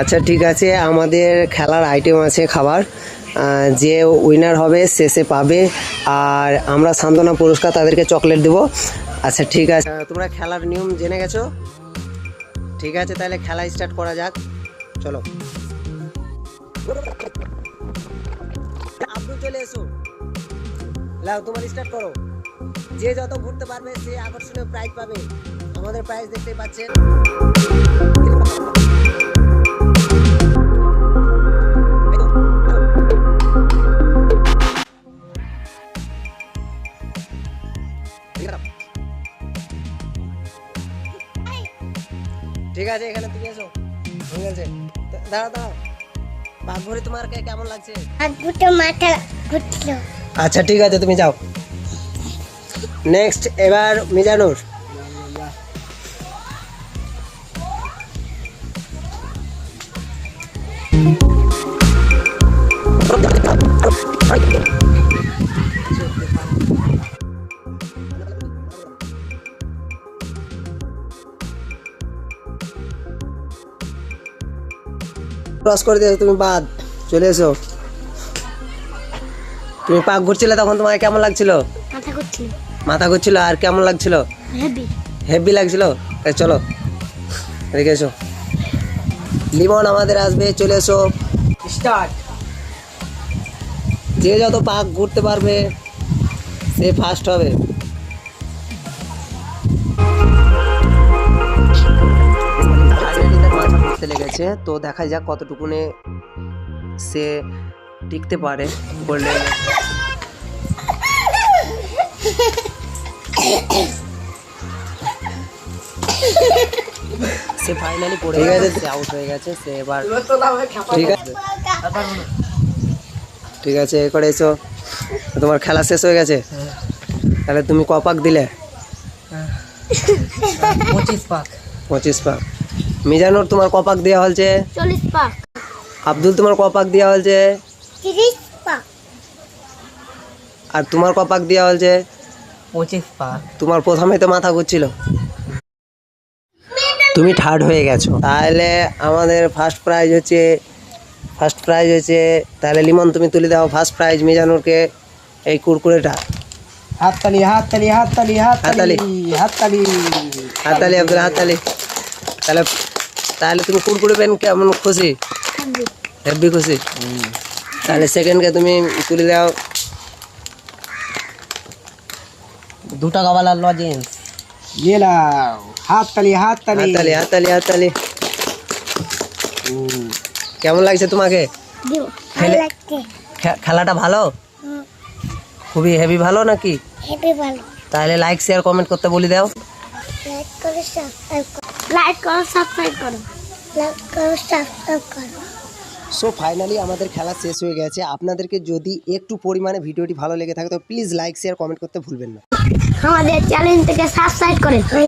আচ্ছা ঠিক আছে। আমাদের খেলার আইটেম আছে খাবার। যে উইনার হবে, সে সে পাবে। আর আমরা সান্ত্বনা পুরস্কার তাদেরকে চকলেট দেবো। আচ্ছা ঠিক আছে। তোমরা খেলার নিয়ম জেনে গেছো? ঠিক আছে, তাহলে খেলা স্টার্ট করা যাক। চলো। আব্দুল চলে এসো। লাও, তোমার স্টার্ট করো। যে যত ঘুরতে পারবে, সে আকর্ষণীয় প্রাইজ পাবে। আমাদের প্রাইজ দেখতেই পাচ্ছেন। ঠিক আছে এখানে তুমি এসো। হয়ে গেছে। দা- দাঁড়াও দাঁড়াও। বাঘ ঘুরে তোমার কে- কেমন লাগছে? মাথা ঘুরছিল। আচ্ছা ঠিক আছে তুমি যাও। নেক্সট এবার মিজানুর। ক্রস করে দিয়েছ তুমি বাদ। চলে এসো। তুমি পাক ঘুরছিলে তখন তোমার কেমন লাগছিল? মাথা ঘুরছিল। মাথা ঘুরছিল আর কেমন লাগছিল? হেভি হেভি লাগছিল? চলো রেখে এসো। লিমন আমাদের আসবে চলে এসো। স্টার্ট যে যত পাক ঘুরতে পারবে সে ফার্স্ট হবে। ঘুরতে তো দেখা যাক কতটুকুনে সে টিকতে পারে বললে সে ফাইনালি পড়ে গেছে সে আউট হয়ে গেছে সে এবার ঠিক আছে ঠিক আছে এ করে এসো। তোমার খেলা শেষ হয়ে গেছে? তাহলে তুমি ক পাক দিলে পঁচিশ পাক। পঁচিশ পাক। মিজানুর তোমার কপাক পাক দেওয়া হয়েছে চল্লিশ পাক। আব্দুল তোমার কপাক দেওয়া হয়েছে তিরিশ পাক। আর তোমার কপাক দেওয়া হয়েছে পঁচিশ পাক। তোমার প্রথমে তো মাথা ঘুরছিল। তুমি থার্ড হয়ে গেছো। তাহলে আমাদের ফার্স্ট প্রাইজ হচ্ছে ফার্স্ট প্রাইজ হচ্ছে তাহলে লিমন তুমি তুলে দাও ফার্স্ট প্রাইজ মিজানুরকে। এই কুরকুরেটা। হাততালি হাততালি হাততালি হাততালি। হাততালি। হাততালি আব্দুল হাততালি। তাহলে তাহলে তুমি কুরকুরে পেন কেমন খুশি? হেভি খুশি? তাহলে সেকেন্ডকে তুমি তুলে দাও। দু টাকাওয়ালা লজেন্স নিয়ে হাত তালি হাত তালি হাত তালি হাত তালি হাত তালি কেমন লাগছে। তোমাকে খেলাটা ভালো? খুবই হেভি ভালো নাকি? হেভি ভালো। তাহলে লাইক শেয়ার কমেন্ট করতে বলি দাও। লাইক করে লাইক করো সাবস্ক্রাইব করো। লাইক করো সাবস্ক্রাইব করো। সো ফাইনালি আমাদের খেলা শেষ হয়ে গেছে। আপনাদেরকে যদি একটু পরিমাণে ভিডিওটি ভালো লেগে থাকে তো প্লিজ লাইক শেয়ার কমেন্ট করতে ভুলবেন না। আমাদের চ্যানেল থেকে সাবস্ক্রাইব করে।